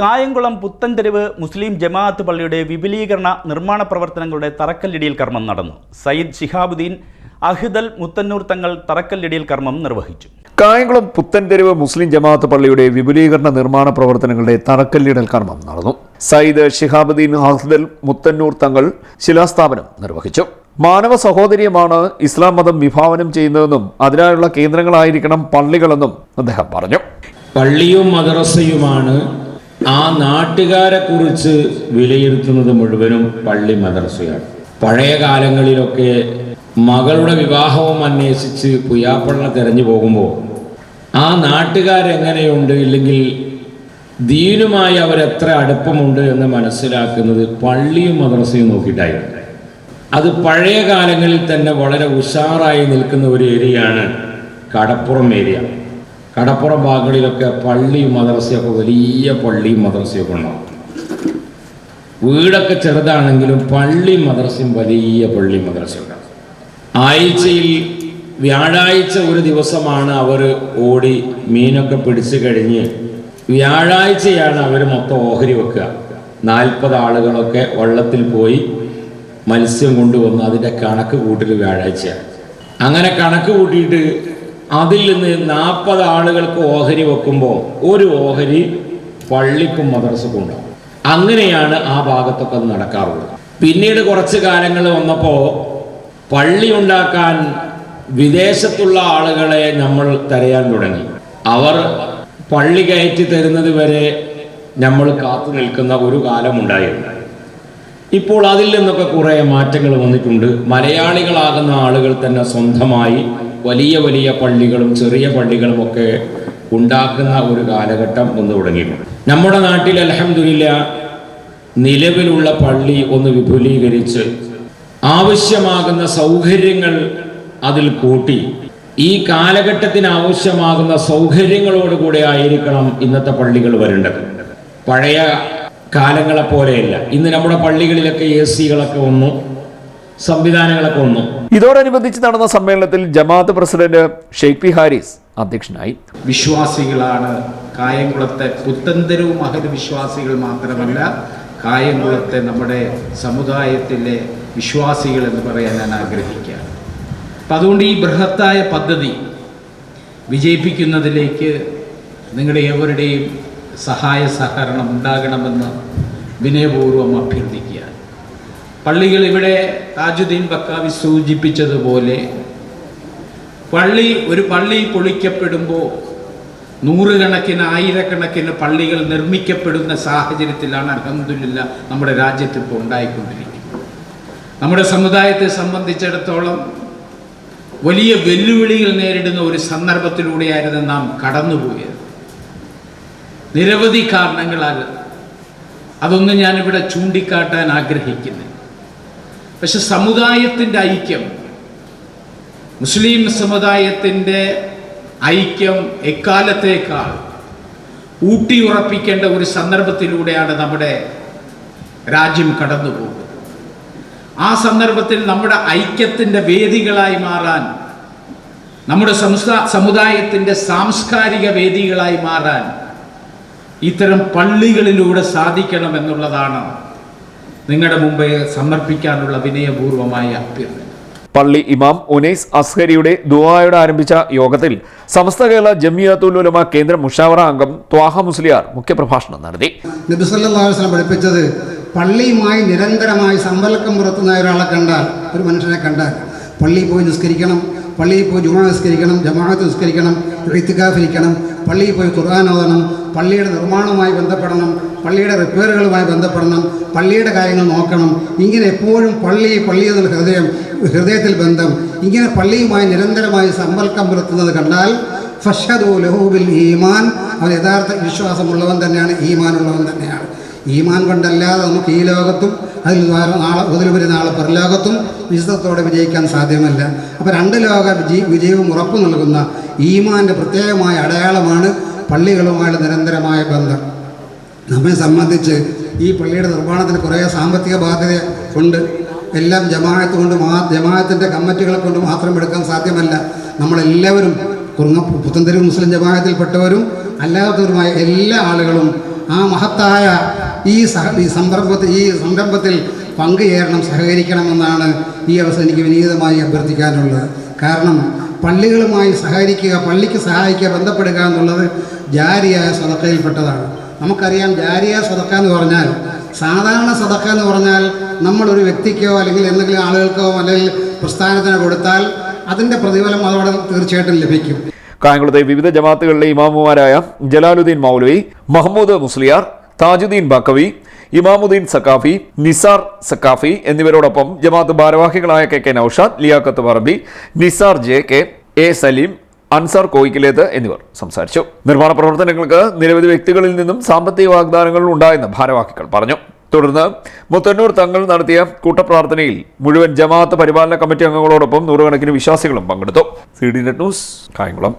കായംകുളം പുത്തൻതെരുവ് മുസ്ലിം ജമാഅത്ത് പള്ളിയുടെ വിപുലീകരണ നിർമ്മാണ പ്രവർത്തനങ്ങളുടെ തറക്കല്ലിടിയിൽ കർമ്മം നടന്നു. സയ്യിദ് ഷിഹാബുദ്ദീൻ അഹിദൽ മുത്തന്നൂർ തങ്ങൾ തറക്കല്ലിടിയിൽ കർമ്മം നിർവഹിച്ചു. കായംകുളം പുത്തൻതെരുവ് മുസ്ലിം ജമാഅത്ത് പള്ളിയുടെ വിപുലീകരണ നിർമ്മാണ പ്രവർത്തനങ്ങളുടെ തറക്കല്ലിടൽ കർമ്മം നടന്നു. സയ്യിദ് ഷിഹാബുദ്ദീൻ അഹിദൽ മുത്തന്നൂർ തങ്ങൾ ശിലാസ്ഥാപനം നിർവഹിച്ചു. മാനവ സഹോദര്യമാണ് ഇസ്ലാം മതം വിഭാവനം ചെയ്യുന്നതെന്നും അതിനായുള്ള കേന്ദ്രങ്ങളായിരിക്കണം പള്ളികളെന്നും അദ്ദേഹം പറഞ്ഞു. പള്ളിയും മദ്രസയുമാണ് ആ നാട്ടുകാരെ കുറിച്ച് വിലയിരുത്തുന്നത് മുഴുവനും പള്ളി മദർസയാണ്. പഴയ കാലങ്ങളിലൊക്കെ മകളുടെ വിവാഹവും അന്വേഷിച്ച് പുയാപ്പള്ള തെരഞ്ഞു പോകുമ്പോൾ ആ നാട്ടുകാരെങ്ങനെയുണ്ട്? ഇല്ലെങ്കിൽ ദീനുമായി അവരെത്ര അടുപ്പമുണ്ട് എന്ന് മനസ്സിലാക്കുന്നത് പള്ളിയും മദ്രസയും നോക്കിയിട്ടായിരുന്നു. അത് പഴയ കാലങ്ങളിൽ തന്നെ വളരെ ഉഷാറായി നിൽക്കുന്ന ഒരു ഏരിയയാണ് കടപ്പുറം ഏരിയ. കടപ്പുറം ഭാഗങ്ങളിലൊക്കെ പള്ളിയും മദ്രസയൊക്കെ വലിയ പള്ളിയും മദ്രസയൊക്കെ ഉണ്ടാവും. വീടൊക്കെ ചെറുതാണെങ്കിലും പള്ളി മദ്രസയും വലിയ പള്ളി മദ്രസയൊക്കെ ആഴ്ചയിൽ വ്യാഴാഴ്ച ഒരു ദിവസമാണ് അവർ ഓടി മീനൊക്കെ പിടിച്ചു കഴിഞ്ഞ് വ്യാഴാഴ്ചയാണ് അവർ മൊത്തം ഓഹരി വെക്കുക. നാൽപ്പത് ആളുകളൊക്കെ വള്ളത്തിൽ പോയി മത്സ്യം കൊണ്ടുവന്ന് അതിന്റെ കണക്ക് കൂട്ടൽ വ്യാഴാഴ്ചയാണ്. അങ്ങനെ കണക്ക് കൂട്ടിയിട്ട് അതിൽ നിന്ന് നാൽപ്പത് ആളുകൾക്ക് ഓഹരി വെക്കുമ്പോൾ ഒരു ഓഹരി പള്ളിക്കും മദ്രസക്കും ഉണ്ടാവും. അങ്ങനെയാണ് ആ ഭാഗത്തൊക്കെ നടക്കാറുള്ളത്. പിന്നീട് കുറച്ച് കാലങ്ങൾ വന്നപ്പോൾ പള്ളി ഉണ്ടാക്കാൻ വിദേശത്തുള്ള ആളുകളെ നമ്മൾ തരയാൻ തുടങ്ങി. അവർ പള്ളി കയറ്റി തരുന്നത് വരെ നമ്മൾ കാത്തു നിൽക്കുന്ന ഒരു കാലമുണ്ടായിരുന്നു ഇപ്പോൾ അതിൽ നിന്നൊക്കെ കുറേ മാറ്റങ്ങൾ വന്നിട്ടുണ്ട്. മലയാളികളാകുന്ന ആളുകൾ തന്നെ സ്വന്തമായി വലിയ വലിയ പള്ളികളും ചെറിയ പള്ളികളും ഒക്കെ ഉണ്ടാക്കുന്ന ഒരു കാലഘട്ടം ഒന്ന് തുടങ്ങിയിട്ടുണ്ട്. നമ്മുടെ നാട്ടിൽ അലഹമില്ല നിലവിലുള്ള പള്ളി ഒന്ന് വിപുലീകരിച്ച് ആവശ്യമാകുന്ന സൗകര്യങ്ങൾ അതിൽ കൂട്ടി. ഈ കാലഘട്ടത്തിന് ആവശ്യമാകുന്ന സൗകര്യങ്ങളോടുകൂടെ ആയിരിക്കണം ഇന്നത്തെ പള്ളികൾ വരേണ്ടത്. പഴയ കാലങ്ങളെ പോലെയല്ല. ഇന്ന് നമ്മുടെ പള്ളികളിലൊക്കെ എ സികളൊക്കെ വന്നു. സംവിധാനങ്ങളൊക്കെ വന്നു. ഇതോടനുബന്ധിച്ച് നടന്ന സമ്മേളനത്തിൽ ജമാഅത്ത് പ്രസിഡന്റ് ഷെയ്ഖ് പി ഹാരിസ് അധ്യക്ഷനായി. വിശ്വാസികളാണ് കായംകുളത്തെ പുത്തന്തരവും മഹത് വിശ്വാസികൾ മാത്രമല്ല കായംകുളത്തെ നമ്മുടെ സമുദായത്തിലെ വിശ്വാസികൾ എന്ന് പറയാൻ ഞാൻ ആഗ്രഹിക്കുകയാണ്. അപ്പം അതുകൊണ്ട് ഈ ബൃഹത്തായ പദ്ധതി വിജയിപ്പിക്കുന്നതിലേക്ക് നിങ്ങളുടെ ഏവരുടെയും സഹായ സഹകരണം ഉണ്ടാകണമെന്ന് വിനയപൂർവം അഭ്യർത്ഥിക്കുകയാണ്. പള്ളികൾ ഇവിടെ താജുദ്ദീൻ ബക്കാവി സൂചിപ്പിച്ചതുപോലെ പള്ളി ഒരു പള്ളി പൊളിക്കപ്പെടുമ്പോൾ നൂറുകണക്കിന് ആയിരക്കണക്കിന് പള്ളികൾ നിർമ്മിക്കപ്പെടുന്ന സാഹചര്യത്തിലാണ് അലഹമില്ല നമ്മുടെ രാജ്യത്ത് ഇപ്പോൾ ഉണ്ടായിക്കൊണ്ടിരിക്കുന്നത്. നമ്മുടെ സമുദായത്തെ സംബന്ധിച്ചിടത്തോളം വലിയ വെല്ലുവിളികൾ നേരിടുന്ന ഒരു സന്ദർഭത്തിലൂടെയായിരുന്നു നാം കടന്നുപോയത്. നിരവധി കാരണങ്ങളാൽ അതൊന്നും ഞാനിവിടെ ചൂണ്ടിക്കാട്ടാൻ ആഗ്രഹിക്കുന്നില്ല. പക്ഷെ സമുദായത്തിന്റെ ഐക്യം മുസ്ലിം സമുദായത്തിന്റെ ഐക്യം എക്കാലത്തേക്കാൾ ഊട്ടിയുറപ്പിക്കേണ്ട ഒരു സന്ദർഭത്തിലൂടെയാണ് നമ്മുടെ രാജ്യം കടന്നുപോകുന്നത്. ആ സന്ദർഭത്തിൽ നമ്മുടെ ഐക്യത്തിന്റെ വേദികളായി മാറാൻ നമ്മുടെ സംസ്ഥാ സമുദായത്തിന്റെ സാംസ്കാരിക വേദികളായി മാറാൻ ഇത്തരം പള്ളികളിലൂടെ സാധിക്കണമെന്നുള്ളതാണ് നിങ്ങളുടെ മുമ്പേ സമർപ്പിക്കാനുള്ള വിനയപൂർവമായ അഭ്യർത്ഥന. പള്ളി ഇമാം ഉനൈസ് അസ്ഹരിയുടെ ദുആയോടെ ആരംഭിച്ച യോഗത്തിൽ സമസ്ത കേരള ജമിയത്തുൽ ഉലമ കേന്ദ്ര മുഷാവറ അംഗം ത്വാഹ മുസ്ലിയാർ മുഖ്യപ്രഭാഷണം നടത്തി. നബിസ്വല്ലാസ്ലം സല്ലല്ലാഹു അലൈഹി വസല്ലം പഠിപ്പിച്ചത് പള്ളിയുമായി നിരന്തരമായി സമ്പർക്കം പുറത്തുന്ന ഒരാളെ കണ്ടാൽ ഒരു മനുഷ്യനെ കണ്ടാൽ പള്ളിയിൽ പോയി നിസ്കരിക്കണം പള്ളിയിൽ പോയി ജുമാ നിസ്കരിക്കണം ജമാഅത്ത് നിസ്കരിക്കണം ഇത്തിക്കാഫിരിക്കണം പള്ളിയിൽ പോയി ഖുർആൻ ഓതണം പള്ളിയുടെ നിർമ്മാണവുമായി ബന്ധപ്പെടണം പള്ളിയുടെ റിപ്പയറുകളുമായി ബന്ധപ്പെടണം പള്ളിയുടെ കാര്യങ്ങൾ നോക്കണം. ഇങ്ങനെ എപ്പോഴും പള്ളി പള്ളി എന്നുള്ള ഹൃദയം ഹൃദയത്തിൽ ബന്ധം. ഇങ്ങനെ പള്ളിയുമായി നിരന്തരമായി സമ്പർക്കം പുലർത്തുന്നത് കണ്ടാൽ ഫഷദു ലഹൂബിൽ ഈമാൻ. അവൻ യഥാർത്ഥ വിശ്വാസമുള്ളവൻ തന്നെയാണ് ഈമാനുള്ളവൻ തന്നെയാണ്. ഈമാൻ കൊണ്ടല്ലാതെ നമുക്ക് ഈ ലോകത്തും അതിൽ നാളെ മുതലുപരി നാളെ പരലോകത്തും വിശുദ്ധത്തോടെ വിജയിക്കാൻ സാധ്യമല്ല. അപ്പോൾ രണ്ട് ലോക വിജയ വിജയവും ഉറപ്പു നൽകുന്ന ഈമാന്റെ പ്രത്യേകമായ അടയാളമാണ് പള്ളികളുമായുള്ള നിരന്തരമായ ബന്ധം. നമ്മെ സംബന്ധിച്ച് ഈ പള്ളിയുടെ നിർമ്മാണത്തിന് കുറേ സാമ്പത്തിക ബാധ്യത ഉണ്ട്. എല്ലാം ജമാഅത്ത് കൊണ്ട് മാ ജമാഅത്തിന്റെ കമ്മിറ്റികളെ കൊണ്ട് മാത്രം എടുക്കാൻ സാധ്യമല്ല. നമ്മളെല്ലാവരും കുറുങ്ങ പുത്തൻതെരുവ് മുസ്ലിം ജമാഅത്തിൽപ്പെട്ടവരും അല്ലാത്തവരുമായ എല്ലാ ആളുകളും ആ മഹത്തായ ഈ സഹ ഈ സന്ദർഭത്തിൽ ഈ സംരംഭത്തിൽ പങ്കുചേരണം സഹകരിക്കണമെന്നാണ് ഈ അവസരം എനിക്ക് വിനീതമായി അഭ്യർത്ഥിക്കാനുള്ളത്. കാരണം പള്ളികളുമായി സഹകരിക്കുക പള്ളിക്ക് സഹായിക്കുക ബന്ധപ്പെടുക എന്നുള്ളത് ജാരിയായ സ്വതക്കയിൽപ്പെട്ടതാണ്. നമുക്കറിയാം ജാരിയ സ്വതക്ക എന്ന് പറഞ്ഞാൽ സാധാരണ സ്വതക്ക എന്ന് പറഞ്ഞാൽ നമ്മളൊരു വ്യക്തിക്കോ അല്ലെങ്കിൽ എന്തെങ്കിലും ആളുകൾക്കോ അല്ലെങ്കിൽ പ്രസ്ഥാനത്തിനോ കൊടുത്താൽ അതിന്റെ പ്രതിഫലം അതോടെ തീർച്ചയായിട്ടും ലഭിക്കും. കായംകുളത്തെ വിവിധ ജമാത്തുകളിലെ ഇമാമുമാരായ ജലാലുദ്ദീൻ മൗലവി മഹമ്മൂദ് മുസ്ലിയാർ താജുദ്ദീൻ ബക്കവി ഇമാമുദ്ദീൻ സക്കാഫി നിസാർ സക്കാഫി എന്നിവരോടൊപ്പം ജമാഅത്ത് ഭാരവാഹികളായ K K Noushad Liyaqat Parambi Nisar J K A Saleem Ansar Koyikkileth എന്നിവർ സംസാരിച്ചു. നിർമ്മാണ പ്രവർത്തനങ്ങൾക്ക് നിരവധി വ്യക്തികളിൽ നിന്നും സാമ്പത്തിക വാഗ്ദാനങ്ങൾ ഉണ്ടായെന്ന് ഭാരവാഹികൾ പറഞ്ഞു. തുടർന്ന് മുത്തന്നൂർ തങ്ങൾ നടത്തിയ കൂട്ടപ്രാർത്ഥനയിൽ മുഴുവൻ ജമാഅത്ത് പരിപാലന കമ്മിറ്റി അംഗങ്ങളോടൊപ്പം നൂറുകണക്കിന് വിശ്വാസികളും പങ്കെടുത്തു. C D net news Kayamkulam.